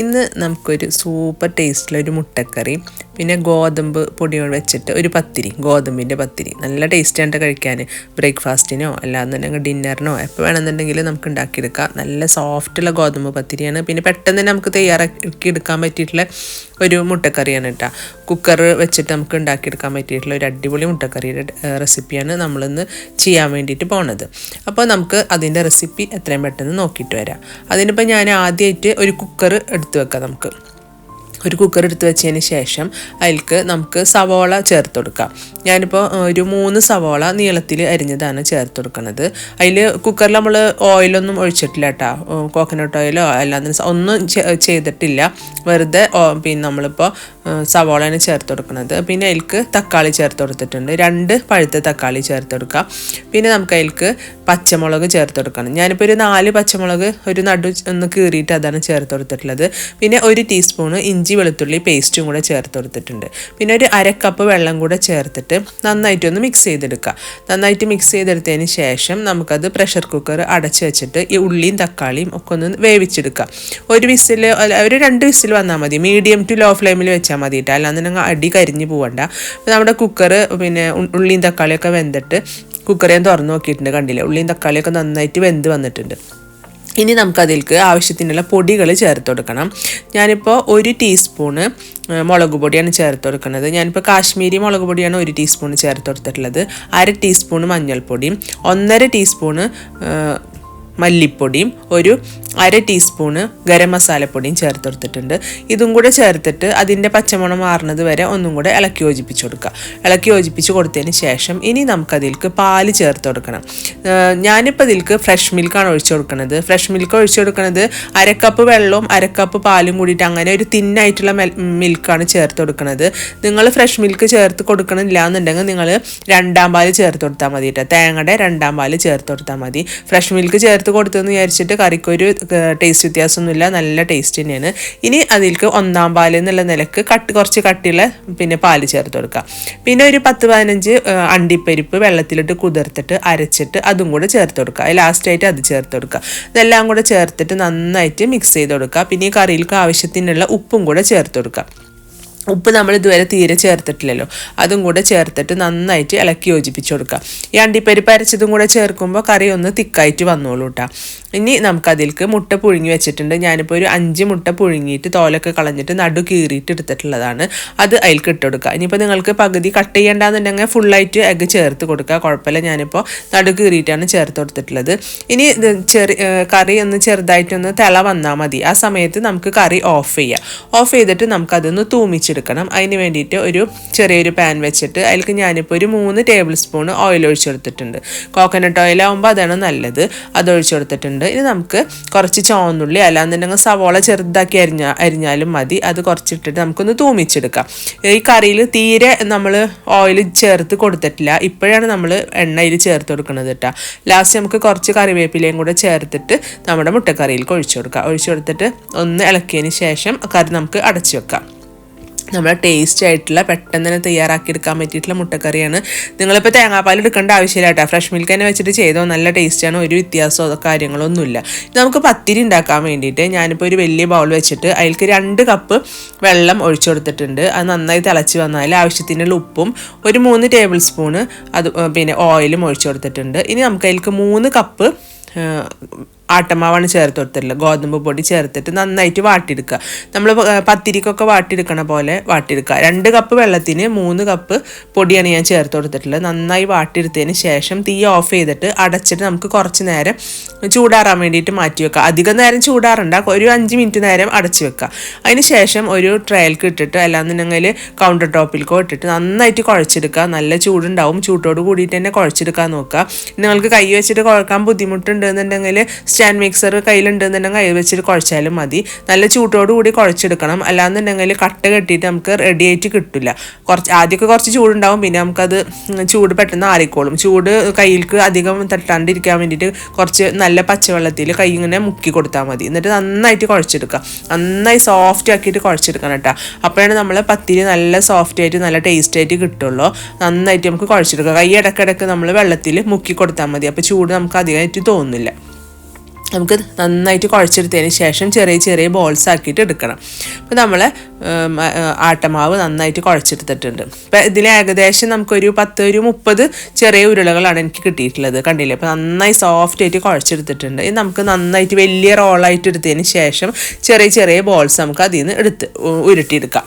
ഇന്ന് നമുക്കൊരു സൂപ്പർ ടേസ്റ്റുള്ള ഒരു മുട്ടക്കറി പിന്നെ ഗോതമ്പ് പൊടിയോട് വെച്ചിട്ട് ഒരു പത്തിരി ഗോതമ്പിന്റെ പത്തിരി. നല്ല ടേസ്റ്റായിട്ട് കഴിക്കാൻ. ബ്രേക്ക്ഫാസ്റ്റിനോ അല്ലാന്നുണ്ടെങ്കിൽ ഡിന്നറിനോ എപ്പോൾ വേണമെന്നുണ്ടെങ്കിൽ നമുക്ക് ഉണ്ടാക്കിയെടുക്കാം. നല്ല സോഫ്റ്റുള്ള ഗോതമ്പ് പത്തിരിയാണ്. പിന്നെ പെട്ടെന്ന് തന്നെ നമുക്ക് തയ്യാറാക്കി എടുക്കാൻ പറ്റിയിട്ടുള്ള ഒരു മുട്ടക്കറിയാണ് കേട്ടോ. കുക്കർ വെച്ചിട്ട് നമുക്ക് ഉണ്ടാക്കിയെടുക്കാൻ പറ്റിയിട്ടുള്ള ഒരു അടിപൊളി മുട്ടക്കറിയുടെ റെസിപ്പിയാണ് നമ്മളിന്ന് ചെയ്യാൻ വേണ്ടിയിട്ട് പോണത്. അപ്പോൾ നമുക്ക് അതിന്റെ റെസിപ്പി എത്രയും പെട്ടെന്ന് നോക്കിയിട്ട് വരാം. അതിനിപ്പോൾ ഞാൻ ആദ്യമായിട്ട് ഒരു കുക്കർ എടുത്ത് വെക്കാം നമുക്ക് ഒരു കുക്കർ എടുത്ത് വെച്ചതിന് ശേഷം അതിൽക്ക് നമുക്ക് സവോള ചേർത്ത് കൊടുക്കാം. ഞാനിപ്പോൾ ഒരു മൂന്ന് സവോള നീളത്തിൽ അരിഞ്ഞതാണ് ചേർത്ത് കൊടുക്കുന്നത്. അതിൽ കുക്കറിൽ നമ്മൾ ഓയിലൊന്നും ഒഴിച്ചിട്ടില്ല കേട്ടോ കോക്കനട്ട് ഓയിലോ അല്ലാതെ ഒന്നും ചെയ്തിട്ടില്ല. വെറുതെ പിന്നെ നമ്മളിപ്പോൾ സവോളയാണ് ചേർത്ത് കൊടുക്കുന്നത്. പിന്നെ അതിൽക്ക് തക്കാളി ചേർത്ത് കൊടുത്തിട്ടുണ്ട്. രണ്ട് പഴുത്ത തക്കാളി ചേർത്ത് കൊടുക്കാം. പിന്നെ നമുക്ക് അതിൽക്ക് പച്ചമുളക് ചേർത്ത് കൊടുക്കണം. ഞാനിപ്പോൾ ഒരു നാല് പച്ചമുളക് ഒരു നടു ഒന്ന് കീറിയിട്ട് അതാണ് ചേർത്ത് കൊടുത്തിട്ടുള്ളത്. പിന്നെ ഒരു ടീസ്പൂണ് ഇഞ്ചി വെളുത്തുള്ളി പേസ്റ്റും കൂടെ ചേർത്ത് കൊടുത്തിട്ടുണ്ട്. പിന്നെ ഒരു അരക്കപ്പ് വെള്ളം കൂടെ ചേർത്തിട്ട് നന്നായിട്ടൊന്ന് മിക്സ് ചെയ്തെടുക്കുക. നന്നായിട്ട് മിക്സ് ചെയ്തെടുത്തതിന് ശേഷം നമുക്കത് പ്രഷർ കുക്കർ അടച്ച് വെച്ചിട്ട് ഈ ഉള്ളിയും തക്കാളിയും ഒക്കെ ഒന്ന് വേവിച്ചെടുക്കുക. ഒരു വിസിൽ ഒരു രണ്ട് വിസിൽ വന്നാൽ മതി. മീഡിയം ടു ലോ ഫ്ലെയിമിൽ വെച്ചാൽ മതിയിട്ട് അല്ലാന്നുണ്ടെങ്കിൽ അടി കരിഞ്ഞ് പോവണ്ട. നമ്മുടെ കുക്കർ പിന്നെ ഉള്ളിയും തക്കാളിയൊക്കെ വെന്തിട്ട് കുക്കർ തുറന്ന് തുറന്നു നോക്കിയിട്ടുണ്ട് കണ്ടില്ല? ഉള്ളിയും തക്കാളിയൊക്കെ നന്നായിട്ട് വെന്ത് വന്നിട്ടുണ്ട്. ഇനി നമുക്കതിലേക്ക് ആവശ്യത്തിനുള്ള പൊടികൾ ചേർത്ത് കൊടുക്കണം. ഞാനിപ്പോൾ ഒരു ടീസ്പൂണ് മുളക് പൊടിയാണ് ചേർത്ത് കൊടുക്കുന്നത്. ഞാനിപ്പോൾ കാശ്മീരി മുളക് പൊടിയാണ് ഒരു ടീസ്പൂൺ ചേർത്ത് കൊടുത്തിട്ടുള്ളത്. അര ടീസ്പൂൺ മഞ്ഞൾപ്പൊടി ഒന്നര ടീസ്പൂണ് മല്ലിപ്പൊടിയും ഒരു അര ടീസ്പൂണ് ഗരം മസാലപ്പൊടിയും ചേർത്ത് കൊടുത്തിട്ടുണ്ട് ഇതും കൂടെ ചേർത്തിട്ട് അതിന്റെ പച്ചമണം മാറുന്നത് വരെ ഒന്നും കൂടെ ഇളക്കി യോജിപ്പിച്ച് കൊടുക്കുക. ഇളക്കി യോജിപ്പിച്ച് കൊടുത്തതിന് ശേഷം ഇനി നമുക്കതിലേക്ക് പാൽ ചേർത്ത് കൊടുക്കണം. ഞാനിപ്പോൾ ഇതിലേക്ക് ഫ്രഷ് മിൽക്കാണ് ഒഴിച്ചു കൊടുക്കുന്നത് ഫ്രഷ് മിൽക്ക് ഒഴിച്ചു കൊടുക്കുന്നത് അരക്കപ്പ് വെള്ളവും അരക്കപ്പ് പാലും കൂടിയിട്ട് അങ്ങനെ ഒരു തിന്നായിട്ടുള്ള മിൽക്കാണ് ചേർത്ത് കൊടുക്കുന്നത് നിങ്ങൾ ഫ്രഷ് മിൽക്ക് ചേർത്ത് കൊടുക്കണില്ല എന്നുണ്ടെങ്കിൽ നിങ്ങൾ രണ്ടാം പാൽ ചേർത്ത് കൊടുത്താൽ മതി കേട്ടോ. തേങ്ങയുടെ രണ്ടാം പാൽ ചേർത്ത് കൊടുത്താൽ മതി. ഫ്രഷ് മിൽക്ക് ചേർത്ത് കൊടുത്തെന്ന് വിചാരിച്ചിട്ട് കറിക്കൊരു ടേസ്റ്റ് വ്യത്യാസമൊന്നുമില്ല. നല്ല ടേസ്റ്റ് തന്നെയാണ്. ഇനി അതിലേക്ക് ഒന്നാം പാൽ എന്നുള്ള നിലയ്ക്ക് കട്ട് കുറച്ച് കട്ടിയുള്ള പിന്നെ പാൽ ചേർത്ത് കൊടുക്കുക. പിന്നെ ഒരു പത്ത് പതിനഞ്ച് അണ്ടിപ്പരിപ്പ് വെള്ളത്തിലിട്ട് കുതിർത്തിട്ട് അരച്ചിട്ട് അതും കൂടെ ചേർത്ത് കൊടുക്കുക. ലാസ്റ്റായിട്ട് അത് ചേർത്ത് കൊടുക്കുക. ഇതെല്ലാം കൂടെ ചേർത്തിട്ട് നന്നായിട്ട് മിക്സ് ചെയ്ത് കൊടുക്കുക. പിന്നെ ഈ കറിയിലേക്ക് ആവശ്യത്തിനുള്ള ഉപ്പും കൂടെ ചേർത്ത് കൊടുക്കുക. ഉപ്പ് നമ്മൾ ഇതുവരെ തീരെ ചേർത്തിട്ടില്ലല്ലോ. അതും കൂടെ ചേർത്തിട്ട് നന്നായിട്ട് ഇളക്കി യോജിപ്പിച്ച് കൊടുക്കുക. ഈ അണ്ടിപ്പരിപ്പ് അരച്ചതും കൂടെ ചേർക്കുമ്പോൾ കറി ഒന്ന് തിക്കായിട്ട് വന്നോളൂ കേട്ടോ ഇനി നമുക്കതിലേക്ക് മുട്ട പുഴുങ്ങി വെച്ചിട്ടുണ്ട്. ഞാനിപ്പോൾ ഒരു അഞ്ച് മുട്ട പുഴുങ്ങിയിട്ട് തോലൊക്കെ കളഞ്ഞിട്ട് നടു കീറിയിട്ട് എടുത്തിട്ടുള്ളതാണ്. അത് അതിലേക്ക് ഇട്ട് കൊടുക്കുക. ഇനിയിപ്പോൾ നിങ്ങൾക്ക് പകുതി കട്ട് ചെയ്യേണ്ടെന്നുണ്ടെങ്കിൽ ഫുള്ളായിട്ട് എഗ്ഗ് ചേർത്ത് കൊടുക്കുക. കുഴപ്പമില്ല. ഞാനിപ്പോൾ നടു കീറിയിട്ടാണ് ചേർത്ത് കൊടുത്തിട്ടുള്ളത്. ഇനി ചെറിയ കറി ഒന്ന് ചെറുതായിട്ടൊന്ന് തിള വന്നാൽ മതി. ആ സമയത്ത് നമുക്ക് കറി ഓഫ് ചെയ്യാം. ഓഫ് ചെയ്തിട്ട് നമുക്കതൊന്ന് തൂമിച്ചെടുക്കണം അതിന് വേണ്ടിയിട്ട് ഒരു ചെറിയൊരു പാൻ വെച്ചിട്ട് അതിലേക്ക് ഞാനിപ്പോൾ ഒരു മൂന്ന് ടേബിൾ സ്പൂൺ ഓയിൽ ഒഴിച്ചു കൊടുത്തിട്ടുണ്ട് കോക്കനട്ട് ഓയിൽ ആകുമ്പോൾ അതാണ് നല്ലത്. അത് ഒഴിച്ചു കൊടുത്തിട്ടുണ്ട് ഇനി നമുക്ക് കുറച്ച് ചോന്നുള്ളി അല്ലാന്നുണ്ടെങ്കിൽ സവോള ചെറുതാക്കി അരിഞ്ഞ അരിഞ്ഞാലും മതി. അത് കുറച്ചിട്ടിട്ട് നമുക്കൊന്ന് തൂമിച്ചെടുക്കാം. ഈ കറിയിൽ തീരെ നമ്മൾ ഓയിൽ ചേർത്ത് കൊടുത്തിട്ടില്ല. ഇപ്പോഴാണ് നമ്മൾ എണ്ണയിൽ ചേർത്ത് കൊടുക്കുന്നത് കേട്ടോ ലാസ്റ്റ് നമുക്ക് കുറച്ച് കറിവേപ്പിലയും കൂടെ ചേർത്തിട്ട് നമ്മുടെ മുട്ടക്കറിയിലേക്ക് ഒഴിച്ചു കൊടുക്കാം. ഒഴിച്ചു കൊടുത്തിട്ട് ഒന്ന് ഇളക്കിയതിന് ശേഷം കറി നമുക്ക് അടച്ചു വെക്കാം. നമ്മുടെ ടേസ്റ്റ് ആയിട്ടുള്ള പെട്ടെന്ന് തന്നെ തയ്യാറാക്കി എടുക്കാൻ പറ്റിയിട്ടുള്ള മുട്ടക്കറിയാണ്. നിങ്ങളിപ്പോൾ തേങ്ങാപ്പാൽ എടുക്കേണ്ട ആവശ്യമില്ല കേട്ടോ. ഫ്രഷ് മിൽക്ക് തന്നെ വെച്ചിട്ട് ചെയ്തോ? നല്ല ടേസ്റ്റാണ് ഒരു വ്യത്യാസമോ കാര്യങ്ങളൊന്നുമില്ല. നമുക്ക് പത്തിരി ഉണ്ടാക്കാൻ വേണ്ടിയിട്ട് ഞാനിപ്പോൾ ഒരു വലിയ ബൗൾ വെച്ചിട്ട് അതിൽക്ക് രണ്ട് കപ്പ് വെള്ളം ഒഴിച്ചു കൊടുത്തിട്ടുണ്ട്. അത് നന്നായി തിളച്ച് വന്നാൽ ആവശ്യത്തിനുള്ള ഉപ്പും ഒരു മൂന്ന് ടേബിൾ സ്പൂണ് അത് പിന്നെ ഓയിലും ഒഴിച്ചു കൊടുത്തിട്ടുണ്ട്. ഇനി നമുക്ക് അതിൽക്ക് മൂന്ന് കപ്പ് ആട്ടമാവാണ് ചേർത്ത് കൊടുത്തിട്ടുള്ളത് ഗോതമ്പ് പൊടി ചേർത്തിട്ട് നന്നായിട്ട് വാട്ടിയെടുക്കുക. നമ്മൾ പത്തിരിക്കൊക്കെ വാട്ടിയെടുക്കണ പോലെ വാട്ടിയെടുക്കുക. രണ്ട് കപ്പ് വെള്ളത്തിന് മൂന്ന് കപ്പ് പൊടിയാണ് ഞാൻ ചേർത്ത് കൊടുത്തിട്ടുള്ളത് നന്നായി വാട്ടിയെടുത്തതിന് ശേഷം തീ ഓഫ് ചെയ്തിട്ട് അടച്ചിട്ട് നമുക്ക് കുറച്ച് നേരം ചൂടാറാൻ വേണ്ടിയിട്ട് മാറ്റി വെക്കുക. അധികം നേരം ചൂടാറണ്ട. ഒരു അഞ്ച് മിനിറ്റ് നേരം അടച്ചു വെക്കുക. അതിന് ശേഷം ഒരു ട്രയൽക്ക് ഇട്ടിട്ട് അല്ലാന്നുണ്ടെങ്കിൽ കൗണ്ടർ ടോപ്പിൽക്കോ ഇട്ടിട്ട് നന്നായിട്ട് കുഴച്ചെടുക്കുക. നല്ല ചൂടുണ്ടാവും. ചൂട്ടോട് കൂടിയിട്ട് തന്നെ കുഴച്ചെടുക്കാൻ നോക്കുക. നിങ്ങൾക്ക് കൈ വെച്ചിട്ട് കുഴക്കാൻ ബുദ്ധിമുട്ടുണ്ടെന്നുണ്ടെങ്കിൽ സ്റ്റാൻഡ് മിക്സർ കയ്യിലുണ്ടെന്നുണ്ടെങ്കിൽ കൈ വെച്ചിട്ട് കുഴച്ചാലും മതി. നല്ല ചൂട്ടോടുകൂടി കുഴച്ചെടുക്കണം. അല്ലാന്നുണ്ടെങ്കിൽ കട്ട കെട്ടിയിട്ട് നമുക്ക് റെഡി ആയിട്ട് കിട്ടില്ല കുറച്ച് ആദ്യമൊക്കെ കുറച്ച് ചൂടുണ്ടാവും. പിന്നെ നമുക്കത് ചൂട് പെട്ടെന്ന് ആറിക്കോളും. ചൂട് കയ്യിലേക്ക് അധികം തട്ടാണ്ടിരിക്കാൻ വേണ്ടിയിട്ട് കുറച്ച് നല്ല പച്ചവെള്ളത്തിൽ കൈ ഇങ്ങനെ മുക്കി കൊടുത്താൽ മതി. എന്നിട്ട് നന്നായിട്ട് കുഴച്ചെടുക്കുക. നന്നായി സോഫ്റ്റ് ആക്കിയിട്ട് കുഴച്ചെടുക്കണം കേട്ടോ. അപ്പോഴാണ് നമ്മൾ പത്തിരി നല്ല സോഫ്റ്റ് ആയിട്ട് നല്ല ടേസ്റ്റ് ആയിട്ട് കിട്ടുള്ളൂ. നന്നായിട്ട് നമുക്ക് കുഴച്ചെടുക്കുക. കൈ ഇടക്കിടക്ക് നമ്മൾ വെള്ളത്തിൽ മുക്കി കൊടുത്താൽ മതി. അപ്പോൾ ചൂട് നമുക്ക് അധികമായിട്ട് തോന്നുന്നില്ല നമുക്ക് നന്നായിട്ട് കുഴച്ചെടുത്തതിന് ശേഷം ചെറിയ ചെറിയ ബോൾസ് ആക്കിയിട്ട് എടുക്കണം. അപ്പോൾ നമ്മൾ ആട്ടമാവ് നന്നായിട്ട് കുഴച്ചെടുത്തിട്ടുണ്ട്. അപ്പോൾ ഇതിൽ ഏകദേശം നമുക്കൊരു പത്ത് ഒരു മുപ്പത് ചെറിയ ഉരുളകളാണ് എനിക്ക് കിട്ടിയിട്ടുള്ളത് കണ്ടില്ലേ? അപ്പോൾ നന്നായി സോഫ്റ്റ് ആയിട്ട് കുഴച്ചെടുത്തിട്ടുണ്ട്. ഇത് നമുക്ക് നന്നായിട്ട് വലിയ റോളായിട്ട് എടുത്തതിന് ശേഷം ചെറിയ ചെറിയ ബോൾസ് നമുക്ക് അതിൽ നിന്ന് എടുത്ത് ഉരുട്ടിയെടുക്കാം.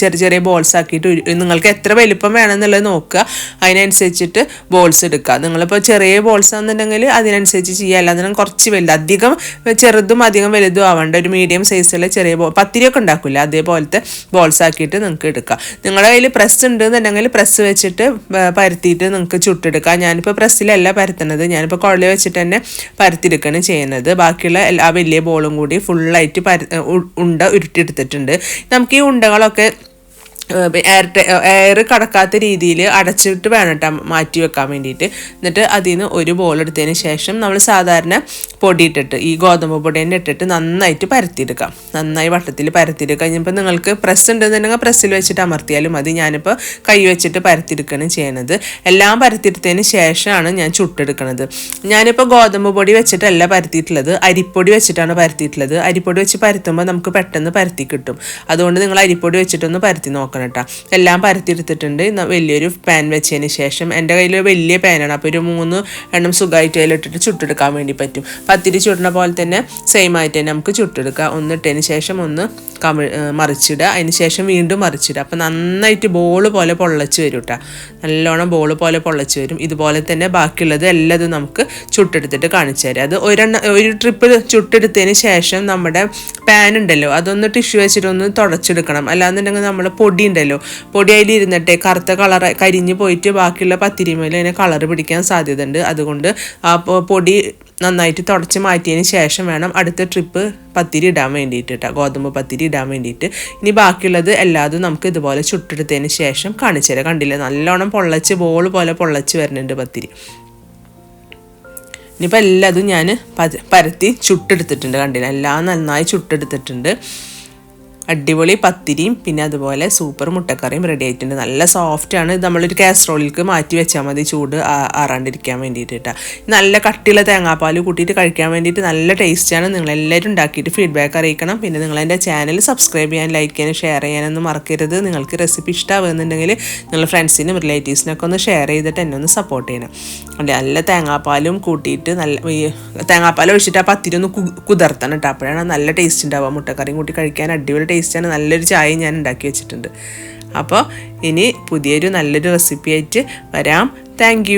ചെറിയ ചെറിയ ബോൾസ് ആക്കിയിട്ട് നിങ്ങൾക്ക് എത്ര വലിപ്പം വേണമെന്നുള്ളത് നോക്കുക. അതിനനുസരിച്ചിട്ട് ബോൾസ് എടുക്കുക. നിങ്ങളിപ്പോൾ ചെറിയ ബോൾസ് ആണെന്നുണ്ടെങ്കിൽ അതിനനുസരിച്ച് ചെയ്യുക. അല്ലാതെ കുറച്ച് വലുത് അധികം ചെറുതും അധികം വലുതും ആവേണ്ട. ഒരു മീഡിയം സൈസുള്ള ചെറിയ ബോൾ പത്തിരിയൊക്കെ ഉണ്ടാക്കില്ല അതേപോലത്തെ ബോൾസ് ആക്കിയിട്ട് നിങ്ങൾക്ക് എടുക്കുക. നിങ്ങളുടെ കയ്യിൽ പ്രസ് ഉണ്ടെന്നുണ്ടെങ്കിൽ പ്രസ് വെച്ചിട്ട് പരത്തിയിട്ട് നിങ്ങൾക്ക് ചുട്ടെടുക്കുക. ഞാനിപ്പോൾ പ്രസ്സിലല്ല പരത്തുന്നത് ഞാനിപ്പോൾ കുഴൽ വെച്ചിട്ട് തന്നെ പരത്തിയെടുക്കുകയാണ് ചെയ്യുന്നത്. ബാക്കിയുള്ള എല്ലാ വലിയ ബോളും കൂടി ഫുള്ളായിട്ട് പര ഉണ്ട ഉരുട്ടിയെടുത്തിട്ടുണ്ട്. നമുക്ക് ഈ ഉണ്ടകളൊക്കെ ഒക്കെ എയർ എയർ കടക്കാത്ത രീതിയിൽ അടച്ചിട്ട് വേണം കേട്ടോ മാറ്റി വെക്കാൻ വേണ്ടിയിട്ട്. എന്നിട്ട് അതിൽ നിന്ന് ഒരു ബോൾ എടുത്തതിന് ശേഷം നമ്മൾ സാധാരണ പൊടി ഇട്ടിട്ട് ഈ ഗോതമ്പ് പൊടി തന്നെ ഇട്ടിട്ട് നന്നായിട്ട് പരത്തിയെടുക്കാം. നന്നായി വട്ടത്തിൽ പരത്തിയെടുക്കുക കഴിഞ്ഞപ്പോൾ നിങ്ങൾക്ക് പ്രസ് ഉണ്ടെന്നുണ്ടെങ്കിൽ പ്രസ്സിൽ വെച്ചിട്ട് അമർത്തിയാലും മതി. ഞാനിപ്പോൾ കൈ വെച്ചിട്ട് പരത്തിയെടുക്കുകയാണ് ചെയ്യണത്. എല്ലാം പരത്തിയെടുത്തതിന് ശേഷമാണ് ഞാൻ ചുട്ടെടുക്കുന്നത് ഞാനിപ്പോൾ ഗോതമ്പ് പൊടി വെച്ചിട്ടല്ല പരത്തിയിട്ടുള്ളത്. അരിപ്പൊടി വെച്ചിട്ടാണ് പരത്തിയിട്ടുള്ളത്. അരിപ്പൊടി വെച്ച് പരത്തുമ്പോൾ നമുക്ക് പെട്ടെന്ന് പരത്തി കിട്ടും. അതുകൊണ്ട് നിങ്ങൾ അരിപ്പൊടി വെച്ചിട്ടൊന്ന് പരത്തി നോക്കണം നോക്കണം കേട്ടോ എല്ലാം പരത്തിയെടുത്തിട്ടുണ്ട്. വലിയൊരു പാൻ വെച്ചതിന് ശേഷം എന്റെ കയ്യിൽ വലിയ പാനാണ് അപ്പോൾ ഒരു മൂന്ന് എണ്ണം സുഖമായിട്ട് അതിലിട്ടിട്ട് ചുട്ടെടുക്കാൻ വേണ്ടി പറ്റും. പത്തിരി ചുടുന്ന പോലെ തന്നെ സെയിം ആയിട്ട് തന്നെ നമുക്ക് ചുട്ടെടുക്കാം. ഒന്നിട്ടതിന് ശേഷം ഒന്ന് കമി മറിച്ചിടുക. അതിന് ശേഷം വീണ്ടും മറിച്ചിടുക. അപ്പോൾ നന്നായിട്ട് ബോൾ പോലെ പൊള്ളച്ച് വരും കേട്ടോ നല്ലോണം ബോൾ പോലെ പൊള്ളച്ച് വരും. ഇതുപോലെ തന്നെ ബാക്കിയുള്ളത് എല്ലാതും നമുക്ക് ചുട്ടെടുത്തിട്ട് കാണിച്ചു തരാം. അത് ഒരെണ്ണ ഒരു ട്രിപ്പ് ചുട്ടെടുത്തതിന് ശേഷം നമ്മുടെ പാൻ ഉണ്ടല്ലോ അതൊന്ന് ടിഷ്യൂ വെച്ചിട്ടൊന്ന് തുടച്ചെടുക്കണം. അല്ലാന്നുണ്ടെങ്കിൽ നമ്മൾ പൊടി ഉണ്ടല്ലോ പൊടി അതിൽ ഇരുന്നിട്ട് കറുത്ത കളർ കരിഞ്ഞ് പോയിട്ട് ബാക്കിയുള്ള പത്തിരിമയിൽ അതിനെ കളർ പിടിക്കാൻ സാധ്യതയുണ്ട്. അതുകൊണ്ട് ആ പൊടി നന്നായിട്ട് തുടച്ച് മാറ്റിയതിന് ശേഷം വേണം അടുത്ത ട്രിപ്പ് പത്തിരി ഇടാൻ വേണ്ടിയിട്ട് കേട്ടോ ഗോതമ്പ് പത്തിരി ഇടാൻ വേണ്ടിയിട്ട്. ഇനി ബാക്കിയുള്ളത് എല്ലാതും നമുക്ക് ഇതുപോലെ ചുട്ടെടുത്തതിന് ശേഷം കാണിച്ചു തരാം കണ്ടില്ലേ? നല്ലോണം പൊള്ളച്ച് ബോൾ പോലെ പൊള്ളച്ച് വരുന്നുണ്ട് പത്തിരി. ഇനിയിപ്പോൾ എല്ലാതും ഞാൻ പരത്തി ചുട്ടെടുത്തിട്ടുണ്ട് കണ്ടില്ല? എല്ലാം നന്നായി ചുട്ടെടുത്തിട്ടുണ്ട്. അടിപൊളി പത്തിരിയും പിന്നെ അതുപോലെ സൂപ്പർ മുട്ടക്കറിയും റെഡി ആയിട്ടുണ്ട്. നല്ല സോഫ്റ്റാണ് ഇത് നമ്മളൊരു കാസ്ട്രോളിലേക്ക് മാറ്റി വെച്ചാൽ മതി. ചൂട് ആറാണ്ടിരിക്കാൻ വേണ്ടിയിട്ട് കേട്ടോ. നല്ല കട്ടിയുള്ള തേങ്ങാപ്പാൽ കൂട്ടിയിട്ട് കഴിക്കാൻ വേണ്ടിയിട്ട് നല്ല ടേസ്റ്റാണ് നിങ്ങളെല്ലാവരും ഉണ്ടാക്കിയിട്ട് ഫീഡ്ബാക്ക് അറിയിക്കണം. പിന്നെ നിങ്ങൾ എന്റെ ചാനൽ സബ്സ്ക്രൈബ് ചെയ്യാൻ ലൈക്ക് ചെയ്യാനും ഷെയർ ചെയ്യാനൊന്നും മറക്കരുത്. നിങ്ങൾക്ക് റെസിപ്പി ഇഷ്ടമാകുന്നുണ്ടെങ്കിൽ നിങ്ങൾ ഫ്രണ്ട്സിനും റിലേറ്റീവ്സിനൊക്കെ ഒന്ന് ഷെയർ ചെയ്തിട്ട് എന്നെ ഒന്ന് സപ്പോർട്ട് ചെയ്യണം. നല്ല തേങ്ങാപ്പാലും കൂട്ടിയിട്ട് നല്ല തേങ്ങാപ്പാൽ ഒഴിച്ചിട്ട് ആ പത്തിരി ഒന്ന് കുതിർത്തണം കേട്ടോ. അപ്പോഴാണ് നല്ല ടേസ്റ്റ് ഉണ്ടാവുക. മുട്ടക്കറിയും കൂട്ടി കഴിക്കാൻ അടിപൊളി ടേസ്റ്റാണ് നല്ലൊരു ചായ ഞാൻ ഉണ്ടാക്കി വെച്ചിട്ടുണ്ട്. അപ്പോൾ ഇനി പുതിയൊരു നല്ലൊരു റെസിപ്പി ആയിട്ട് വരാം. താങ്ക്